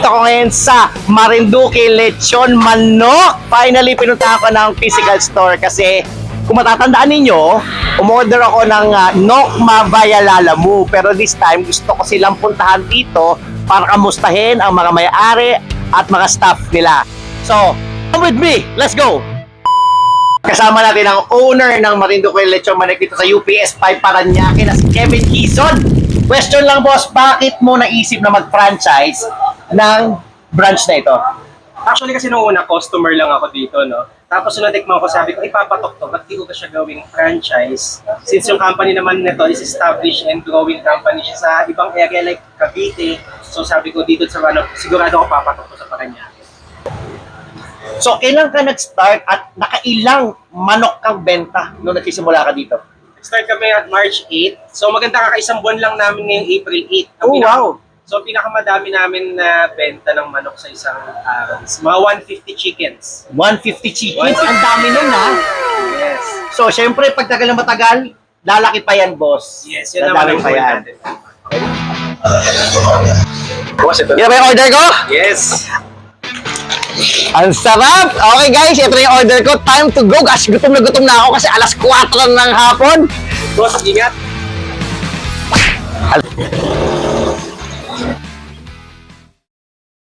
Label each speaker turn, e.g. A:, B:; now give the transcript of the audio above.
A: Ito ko ngayon sa Marinduque Lechon Manok. Finally, pinunta ako ng physical store kasi kung matatandaan ninyo, umorder ako ng uh, Nokma Via Lalamu. Pero this time, gusto ko silang puntahan dito para kamustahin ang mga may-ari at mga staff nila. So, come with me! Let's go! Kasama natin ang owner ng Marinduque Lechon Manok dito sa UPS 5 Paranaque na si Kevin Kison. Question lang boss, bakit mo naisip na mag-franchise ng branch na ito?
B: Actually kasi nung una, customer lang ako dito, no? Tapos nung natikman ko, sabi ko, ipapatok to, ba't di ko ba siya gawing franchise? Since yung company naman nito is established and growing company siya sa ibang area like Cavite. So sabi ko dito sa ano, sigurado ako papatok to sa Paranaque.
A: So, kailan ka nag-start at nakailang manok kang benta nung nagsisimula ka dito?
B: Start kami at March 8. So maganda kakaisang buwan lang namin ngayong April 8. Ang
A: Oh, wow.
B: So pinakamadami namin na benta ng manok sa isang araw. is Mga 150 chickens.
A: 150 chickens. Ang dami nun, ha?
B: Yes.
A: So, syempre, pagtagal na matagal, lalaki pa yan, boss.
B: Yes, yun naman
A: Lalaki
B: ang
A: pa
B: goal
A: yan.
B: natin. Boss, ito.
A: Yan ba yung order ko?
B: Yes.
A: Ang sarap! Okay guys, ito na yung order ko. Time to go. Gosh, gutom na gutom na ako kasi alas 4 na ng hapon.
B: Boss, ingat.